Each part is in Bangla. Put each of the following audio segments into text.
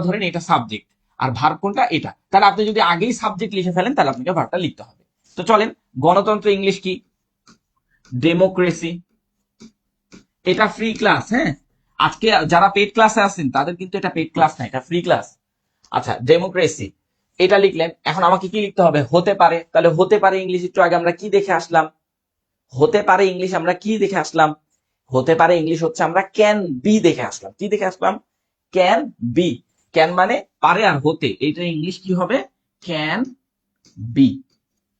ধরেন এটা সাবজেক্ট আর ভার কোনটা? এটা। তাহলে আপনি যদি আগেই সাবজেক্ট লিখে ফেলেন, তাহলে আপনাকে ভার্বটা লিখতে হবে। তো চলেন, গণতন্ত্র ইংলিশ কি? ডেমোক্রেসি এটা ফ্রি ক্লাস হ্যাঁ? আজকে যারা পেড ক্লাসে আছেন, তাদের কিন্তু এটা পেড ক্লাস না, এটা ফ্রি ক্লাস আচ্ছা ডেমোক্রেসি এটা লিখলেন, এখন আমাকে কি লিখতে হবে? হতে পারে। তাহলে হতে পারে ইংলিশ একটু আগে আমরা কি দেখে আসলাম? হতে পারে ইংলিশ আমরা কি দেখে আসলাম? হতে পারে ইংলিশ হচ্ছে আমরা ক্যান বি দেখে আসলাম। কি দেখে আসলাম? ক্যান বি ক্যান মানে পারে আর হতে। এইটা ইংলিশ কি হবে? ক্যান বি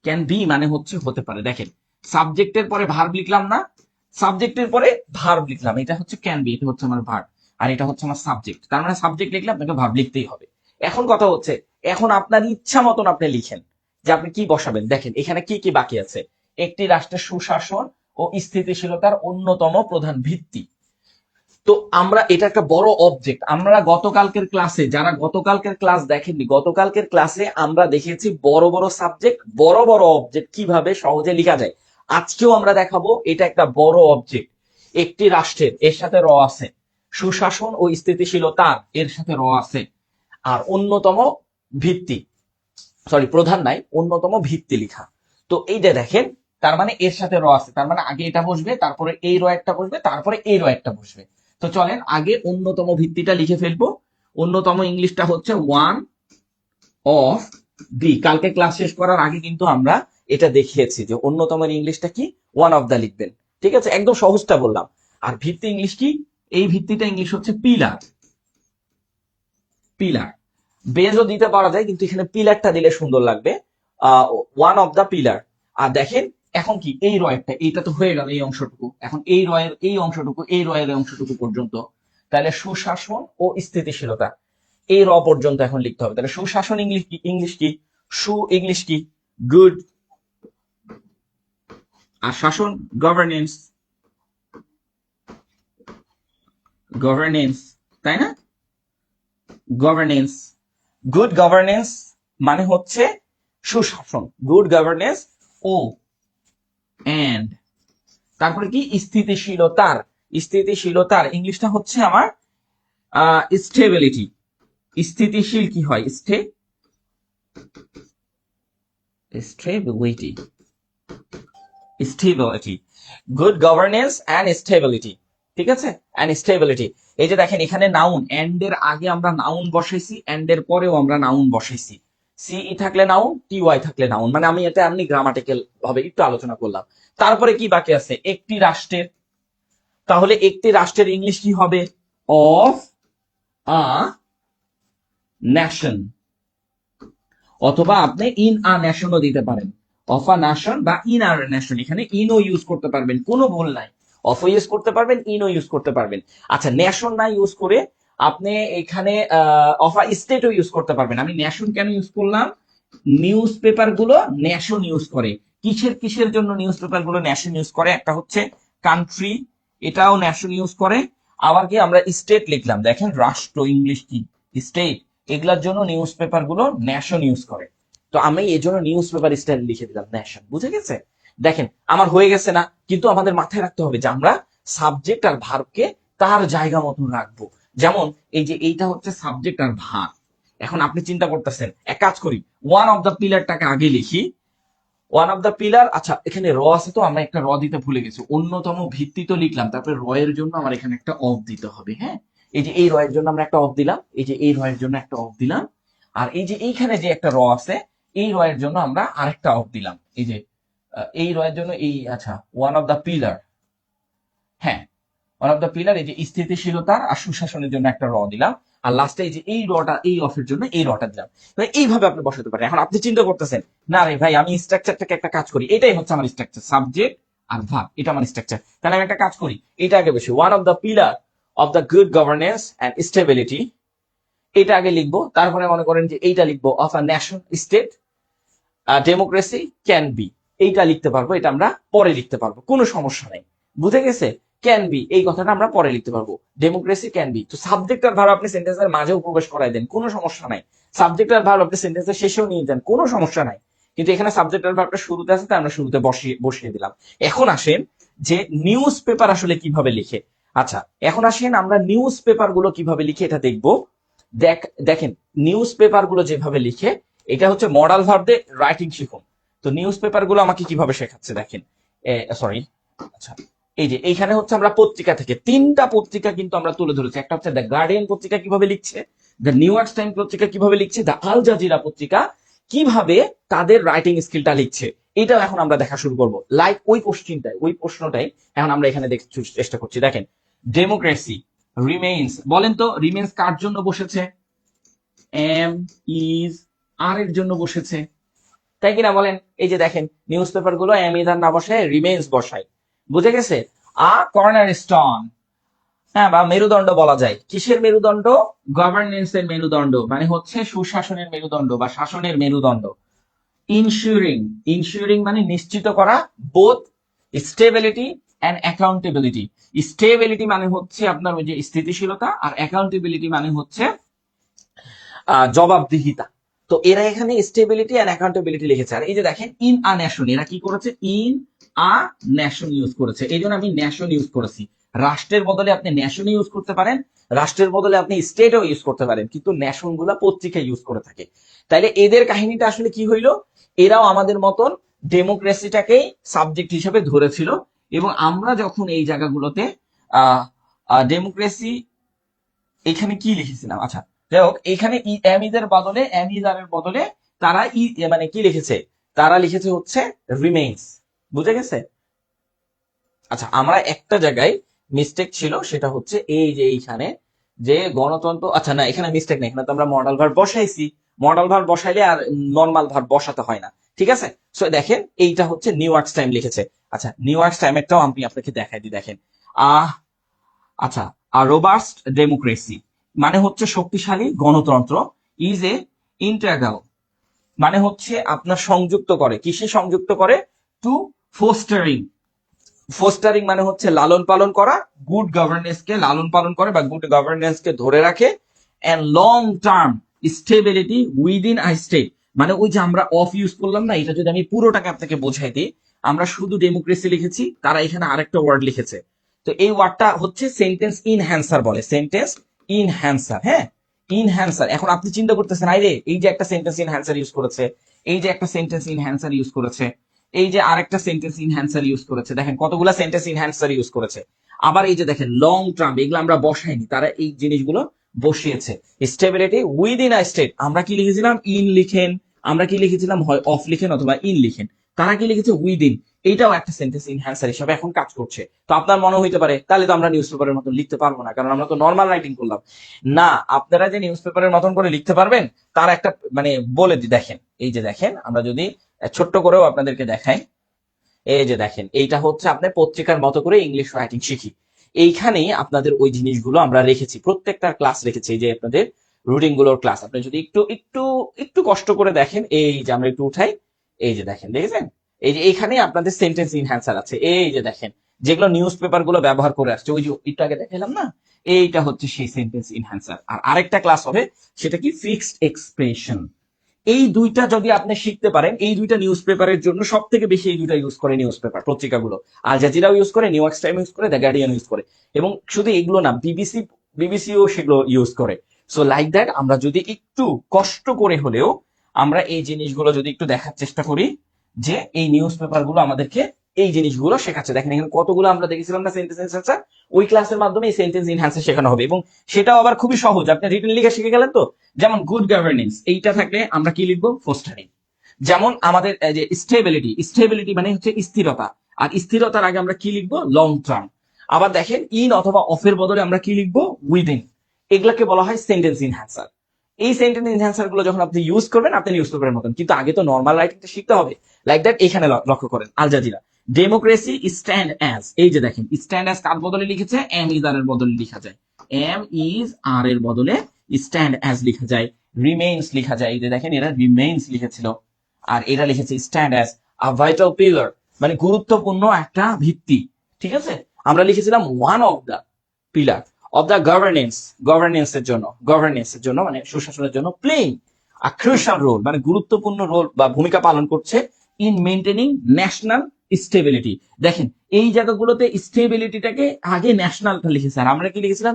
ক্যান বি মানে হচ্ছে, হতে পারে। দেখেন সাবজেক্টের পরে ভার্ব লিখলাম না সাবজেক্টের পরে ভার্ব লিখলাম। এটা হচ্ছে ক্যান বি এটা হচ্ছে আমার ভার্ব আর এটা হচ্ছে আমার সাবজেক্ট তার মানে সাবজেক্ট লিখলে আপনাকে ভার্ব লিখতেই হবে। এখন কথা হচ্ছে, এখন আপনার ইচ্ছা মতন আপনি লিখেন যে আপনি কি বসাবেন। দেখেন, এখানে কি কি বাকি আছে? একটি রাষ্ট্রের সুশাসন ও স্থিতিশীলতার অন্যতম প্রধান ভিত্তি। তো আমরা, এটা একটা বড় অবজেক্ট আমরা গতকালকের ক্লাসে যারা গতকালকের ক্লাস দেখেননি, গতকালকের ক্লাসে আমরা দেখেছি বড় বড় সাবজেক্ট বড় বড় অবজেক্ট কীভাবে সহজে লেখা যায়। আজকেও আমরা দেখাবো, এটা একটা বড় অবজেক্ট একটি রাষ্ট্রের, এর সাথে র আছে। সুশাসন ও স্থিতিশীলতার এর সাথে র আছে। আর অন্যতম ভিত্তি সরি প্রধান নাই, অন্যতম ভিত্তি লেখা। তো এইটা দেখেন, তার মানে এর সাথে র আছে। তার মানে আগে এটা বসবে, তারপরে এই র একটা বসবে, তারপরে এই র একটা বসবে। তো চলেন আগে অন্যতম ভিত্তিটা লিখে ফেলব। অন্যতম ইংলিশটা হচ্ছে ওয়ান অফ দি কালকে ক্লাস শেষ করার আগে কিন্তু আমরা এটা দেখিয়েছি যে অন্যতম ইংলিশটা কি? ওয়ান অফ দা লিখবেন। ঠিক আছে? একদম সহজটা বললাম। আর ভিত্তি ইংলিশ কি? এই ভিত্তিটা ইংলিশ হচ্ছে পিলার পিলার বেজও দিতে পারা যায়, কিন্তু এখানে পিলারটা দিলে সুন্দর লাগবে। ওয়ান অফ দা পিলার আর দেখেন এখন কি এই রয়েরটা, এইটা তো হয়ে গেল এই অংশটুকু। এখন এই রয়ের, এই অংশটুকু, এই রয়ের অংশটুকু পর্যন্ত, তাহলে সুশাসন ও স্থিতিশীলতা, এই র পর্যন্ত এখন লিখতে হবে। তাহলে সুশাসন ইংলিশ কি ইংলিশ কি, সু ইংলিশ কি, গুড, আর শাসন গভর্নেন্স গভর্নেন্স তাই না? গভর্নেন্স গুড গভর্নেন্স মানে হচ্ছে সুশাসন গুড গভর্নেন্স ও এন্ড তারপরে কি? স্থিতিশীলতার স্থিতিশীলতার। ইংলিশটা হচ্ছে আমার স্টেবিলিটি স্থিতিশীল কি হয়? Stay stability stability good governance and stability ঠিক আছে? অ্যান্ড স্টেবিলিটি এই যে দেখেন, এখানে নাউন এন্ড এর আগে আমরা নাউন বসাইছি এন্ড এর পরেও আমরা নাউন বসাইছি। সিই থাকলে নাউন টি ওয়াই থাকলে নাউন মানে আমি এটা এমনি গ্রামাটিক্যাল ভাবে একটু আলোচনা করলাম। তারপরে কি বাকি আছে? একটি রাষ্ট্রের। তাহলে একটি রাষ্ট্রের ইংলিশ কি হবে? অফ আ ন্যাশন অথবা আপনি ইন আ ন্যাশনও দিতে পারেন। অফ আ ন্যাশন বা ইন আর ন্যাশন এখানে ইনও ইউজ করতে পারবেন। কোনো ভুল নাই। অফ ইউজ করতে পারবেন ইনও ইউজ করতে পারবেন। আচ্ছা ন্যাশন না ইউজ করে আপনি এখানে অফ আ স্টেটও ইউজ করতে পারবেন। আমি ন্যাশন কেন ইউজ করলাম? নিউজ পেপারগুলো ন্যাশন ইউজ করে। কিসের কিসের জন্য নিউজ পেপারগুলো ন্যাশন ইউজ করে? একটা হচ্ছে কান্ট্রি এটাও ন্যাশন ইউজ করে। আবার কি আমরা স্টেট লিখলাম। দেখেন রাষ্ট্র ইংলিশ কি? স্টেট এগুলার জন্য নিউজ পেপারগুলো ন্যাশন ইউজ করে। তো আমি এই জন্য নিউজ পেপার স্টাইল লিখে দিলাম ন্যাশন বুঝে গেছে? দেখেন, আমার হয়ে গেছে না, কিন্তু আমাদের মাথায় রাখতে হবে যে আমরা সাবজেক্ট আর ভার্বকে তার জায়গা মতন রাখব। যেমন, এই যে এইটা হচ্ছে সাবজেক্ট আর ভার্ব এখন আপনি চিন্তা করতেছেন, এক কাজ করি ওয়ান অফ দ্য পিলারটাকে আগে লিখি। ওয়ান অফ দ্য পিলার আচ্ছা এখানে র আছে তো, আমরা একটা র দিতে ভুলে গেছি। অন্যতম ভিত্তি তো লিখলাম, তারপরে র এর জন্য আমার এখানে একটা অফ দিতে হবে হ্যাঁ? এই যে এই র এর জন্য আমরা একটা অফ দিলাম, এই যে এই র এর জন্য একটা অফ দিলাম, আর এই যে এইখানে যে একটা র আছে, এই র এর জন্য আমরা আরেকটা অফ দিলাম। এই যে এই র এর জন্য এই আচ্ছা ওয়ান অফ দ্য পিলার হ্যাঁ? ওয়ান অফ দ্য পিলার এই যে স্থিতিশীলতার আর সুশাসনের জন্য একটা র দিলাম। আর লাস্টে এই যে এই রটা, এই অফের জন্য এই রটা দিলাম। এইভাবে আপনি বসাতে পারেন। এখন আপনি চিন্তা করতেছেন, না রে ভাই, আমি স্ট্রাকচারটাকে একটা কাজ করি। এটাই হচ্ছে আমার স্ট্রাকচার সাবজেক্ট আর ভাব এটা আমার স্ট্রাকচার তাহলে আমি একটা কাজ করি। এটা আগে বেশি one of the pillar of the good governance and stability এটা আগে লিখব। তারপরে মনে করেন যে এইটা লিখব। Of a nation state democracy can be এইটা লিখতে পারব, এটা আমরা পরে লিখতে পারব। কোনো সমস্যা নেই। বুঝে গেছে? ক্যান বি এই কথাটা আমরা পরে লিখতে পারব। ডেমোক্রেসি ক্যান বি তো সাবজেক্ট আর ভার আপনি সেন্টেন্সের মাঝেও প্রবেশ করাই দেন, কোনো সমস্যা নাই। সাবজেক্ট আর ভার আপনি সেন্টেন্সের শেষেও নিয়ে যান, কোনো সমস্যা নাই। কিন্তু এখানে সাবজেক্ট আর ভার্বটা শুরুতে আছে, তাই আমরা শুরুতে বসিয়ে বসিয়ে দিলাম। এখন আসেন যে নিউজ পেপার আসলে কীভাবে লিখে। আচ্ছা এখন আসেন আমরা নিউজ পেপারগুলো কীভাবে লিখে এটা দেখব। দেখ, দেখেন নিউজ পেপারগুলো যেভাবে লিখে, এটা হচ্ছে মডাল ভার্ব দিয়ে রাইটিং শিখুন। তো নিউজ পেপারগুলো আমাকে কীভাবে শেখাচ্ছে, দেখেন। সরি আচ্ছা। এই যে এইখানে হচ্ছে আমরা পত্রিকা থেকে তিনটা পত্রিকা কিন্তু আমরা তুলে ধরেছি। একটা হচ্ছে দ্য গার্ডিয়ান পত্রিকা কীভাবে লিখছে দ্য নিউ ইয়র্ক টাইম পত্রিকা কীভাবে লিখছে দ্য আল জাজিরা পত্রিকা কীভাবে তাদের রাইটিং স্কিলটা লিখছে, এটাও এখন আমরা দেখা শুরু করব। লাইক ওই কোশ্চিনটাই ওই প্রশ্নটাই এখন আমরা এখানে চেষ্টা করছি। দেখেন ডেমোক্রেসি রিমেইনস বলেন তো রিমেইনস কার জন্য বসেছে? এম ইজ আর এর জন্য বসেছে। তাই কিনা বলেন? এই যে দেখেন নিউজ পেপারগুলো এম ইজ আর না বসায় রিমেইনস বসায়। বুঝে গেছে? A cornerstone. হ্যাঁ বা মেরুদণ্ড বলা যায়। কিসের মেরুদণ্ড? গভর্নেন্স এর মেরুদণ্ড মানে হচ্ছে সুশাসনের মেরুদণ্ড বা শাসনের মেরুদণ্ড। ইনসিউরিং ইনসিউরিং মানে নিশ্চিত করা both stability and accountability stability মানে হচ্ছে আপনার ওই যে স্থিতিশীলতা আর অ্যাকাউন্টেবিলিটি মানে হচ্ছে জবাবদিহিতা। তো এরা এখানে স্টেবিলিটি অ্যান্ড অ্যাকাউন্টেবিলিটি লিখেছে। আর এই যে দেখেন ইন আ ন্যাশন এরা কি করেছে? ইন আ ন্যাশন ইউজ করেছে। এই জন্য আমি ন্যাশন ইউজ করেছি। রাষ্ট্রের বদলে আপনি ন্যাশন ইউজ করতে পারেন, রাষ্ট্রের বদলে আপনি স্টেটও ইউজ করতে পারেন, কিন্তু ন্যাশনগুলা পত্রিকা ইউজ করে থাকে। তাইলে এদের কাহিনীটা আসলে কি হইল? এরাও আমাদের মতন ডেমোক্রেসিটাকেই সাবজেক্ট হিসেবে ধরেছিল এবং আমরা যখন এই জায়গাগুলোতে ডেমোক্রেসি এখানে কি লিখেছিলাম? আচ্ছা যাই হোক, এখানে এমিদের বদলে এমিজারের বদলে তারা ই মানে কি লিখেছে? তারা লিখেছে হচ্ছে রিমেইনস বুঝে গেছে? আচ্ছা আমরা একটা জায়গায় মিস্টেক ছিল, সেটা হচ্ছে এই যে এইখানে যে গণতন্ত্র আচ্ছা না, এখানে মিস্টেক নেই, এখানে তো আমরা মডেল ভার বসাইছি। মডেল ভার বসাইলে আর নর্মাল ভার বসাতে হয় না, ঠিক আছে? সো দেখেন, এইটা হচ্ছে নিউ ইয়র্কস টাইম লিখেছে। আচ্ছা নিউ ইয়র্কস টাইমেরটাও আমি আপনাকে দেখাই দিই, দেখেন। আহ আচ্ছা রোবাস্ট ডেমোক্রেসি মানে হচ্ছে শক্তিশালী গণতন্ত্র ইজ এ ইন্টাগ্রাল মানে হচ্ছে আপনার সংযুক্ত করে। কিসে সংযুক্ত করে? টু ফোস্টারিং ফোস্টারিং মানে হচ্ছে লালন পালন করা গুড গভর্নেন্স কে লালন পালন করে বা গুড গভর্নেন্স কে ধরে রাখে and long term stability within a state মানে ওই যে আমরা অফ ইউজ করলাম না, এটা যদি আমি পুরোটাকে আপনাকে বোঝাই দিই, আমরা শুধু ডেমোক্রেসি লিখেছি, তারা এখানে আরেকটা ওয়ার্ড লিখেছে। তো এই ওয়ার্ডটা হচ্ছে সেন্টেন্স ইনহ্যান্সার বলে সেন্টেন্স ইনহ্যান্সার হ্যাঁ? ইনহ্যান্সার এখন আপনি চিন্তা করতেছেন, আইরে, এই যে একটা সেন্টেন্স ইনহ্যান্সার ইউজ করেছে, এই যে একটা সেন্টেন্স ইনহ্যান্সার ইউজ করেছে। এই যে আরেকটা সেন্টেন্স ইনহ্যান্সার ইউজ করেছে, দেখেন কতগুলা সেন্টেন্স ইনহ্যান্সার ইউজ করেছে। আবার এই যে দেখেন লং টার্ম এগুলো আমরা বসাইনি, তারা এই জিনিসগুলো বসিয়েছে। স্টেবিলিটি উইদিন আ স্টেট আমরা কি লিখেছিলাম? ইন লিখেন। আমরা কি লিখেছিলাম? হয় অফ লিখেন অথবা ইন লিখেন। তারা কি লিখেছে? উইদিন এইটাও একটা সেন্টেন্স ইনহ্যান্সার হিসাবে এখন কাজ করছে। তো আপনার মনে হইতে পারে, তাহলে তো আমরা নিউজ পেপারের মতন লিখতে পারব না, কারণ আমরা তো নর্মাল রাইটিং করলাম। না, আপনারা যে নিউজ পেপারের মতন করে লিখতে পারবেন, তার একটা মানে বলে দি, দেখেন, এই যে দেখেন, আমরা যদি ছোট্ট করেও আপনাদেরকে দেখাই। এই যে দেখেন, এইটা হচ্ছে আপনার পত্রিকার মতো করে ইংলিশ রাইটিং শিখি। এইখানেই আপনাদের ওই জিনিসগুলো আমরা রেখেছি প্রত্যেকটা ক্লাস রেখেছি যে আপনাদের রুটিনগুলোর ক্লাস আপনি যদি একটু একটু একটু কষ্ট করে দেখেন, এই যে আমরা একটু উঠাই, এই যে দেখেন, দেখেছেন? এই যে এখানে আপনাদের সেন্টেন্স ইনহ্যান্সার আছে। এই যে দেখেন, যেগুলো নিউজ পেপারগুলো ব্যবহার করে আসছে, ওই যে একটু আগে দেখালাম না? এইটা হচ্ছে সেই সেন্টেন্স ইনহ্যান্সার আর আরেকটা ক্লাস হবে, সেটা কি? ফিক্সড এক্সপ্রেশন এই দুইটা যদি আপনি শিখতে পারেন, এই দুইটা নিউজ পেপারের জন্য সব থেকে বেশি এই দুইটা ইউজ করে নিউজ পেপার পত্রিকাগুলো। আল জাজিরাও ইউজ করে নিউ ইয়র্ক টাইম ইউজ করে দ্য গার্ডিয়ান ইউজ করে। এবং শুধু এগুলো না বিবিসি বিবিসিও সেগুলো ইউজ করে। সো লাইক দ্যাট আমরা যদি একটু কষ্ট করে হলেও আমরা এই জিনিসগুলো যদি একটু দেখার চেষ্টা করি, যে এই নিউজ পেপারগুলো আমাদেরকে এই জিনিসগুলো শেখাচ্ছে। দেখেন, এখানে কতগুলো আমরা দেখেছিলাম না সেন্টেন্স ইনহ্যান্সার ওই ক্লাসের মাধ্যমে সেন্টেন্স ইনহ্যান্সার শেখানো হবে এবং সেটাও আবার খুবই সহজ। আপনি রিটেন লিখে শিখে গেলেন তো? যেমন গুড গভর্নেন্স এইটা থাকলে আমরা কি লিখব? ফোস্টারিং যেমন আমাদের যে স্টেবিলিটি স্টেবিলিটি মানে হচ্ছে স্থিরতা। আর স্থিরতার আগে আমরা কি লিখব? লং টার্ম আবার দেখেন ইন অথবা অফের বদলে আমরা কি লিখব? উইদিন এগুলাকে বলা হয় সেন্টেন্স ইনহ্যান্সার এই সেন্টেন্স ইনহ্যান্সারগুলো যখন আপনি ইউজ করবেন, আপনি নিউজ পেপারের মতন। কিন্তু আগে তো নর্মাল রাইটিংটা শিখতে হবে। লাইক দ্যাট এখানে লক্ষ্য করেন Al Jazeera democracy stand as এই যে দেখেন স্ট্যান্ড অ্যাজ কার বদলে লিখেছে? এম ইজ আর এর বদলে লিখা যায়। এম ইজ আর এর বদলে স্ট্যান্ড অ্যাজ লিখা যায়। রিমেইনস লেখা যায়। এই যে দেখেন, এরা রিমেইনস লিখেছিল। আর এরা লিখেছে stand as a vital pillar মানে গুরুত্বপূর্ণ একটা ভিত্তি। ঠিক আছে? আমরা লিখেছিলাম one of the pillar of the governance governance এর জন্য গভর্নেন্স এর জন্য মানে সুশাসনের জন্য প্লেইং আ ক্রুশাল রোল মানে গুরুত্বপূর্ণ রোল বা ভূমিকা পালন করছে ইন মেনটেনিং ন্যাশনাল স্টেবিলিটি দেখেন, এই জায়গাগুলোতে স্টেবিলিটিটাকে আগে ন্যাশনালটা লিখেছে। আর আমরা কি লিখেছিলাম?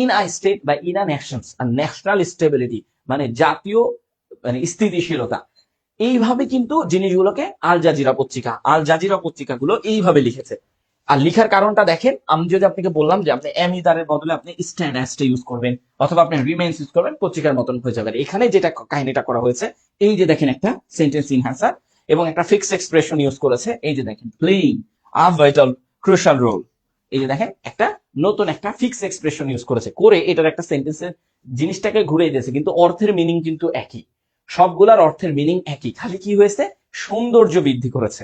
ইন আ স্টেট বা in a nations national stability মানে জাতীয় মানে স্থিতিশীলতা। এইভাবে কিন্তু জিনিসগুলোকে আল জাজিরা পত্রিকা, আল জাজিরা পত্রিকাগুলো এইভাবে লিখেছে। আর লিখার কারণটা দেখেন, আমি যদি আপনাকে বললাম যে আপনি এমিদারের বদলে আপনি স্ট্যান্ডার্সটা ইউজ করবেন, অথবা আপনি রিমেন্স ইউজ করবেন, পত্রিকার মতন হয়ে যাবে। এখানে যেটা কাহিনীটা করা হয়েছে, এই যে দেখেন একটা সেন্টেন্স ইনহ্যান্সার এবং একটা ফিক্সড এক্সপ্রেশন ইউজ করেছে। এই যে দেখেন playing a vital crucial role এই যে দেখেন, একটা নতুন একটা ফিক্স এক্সপ্রেশন ইউজ করেছে। করে এটার একটা সেন্টেন্সের জিনিসটাকে ঘুরে দিয়েছে, কিন্তু অর্থের মিনিং কিন্তু একই। সবগুলার অর্থের মিনিং একই। খালি কি হয়েছে? সৌন্দর্য বৃদ্ধি করেছে।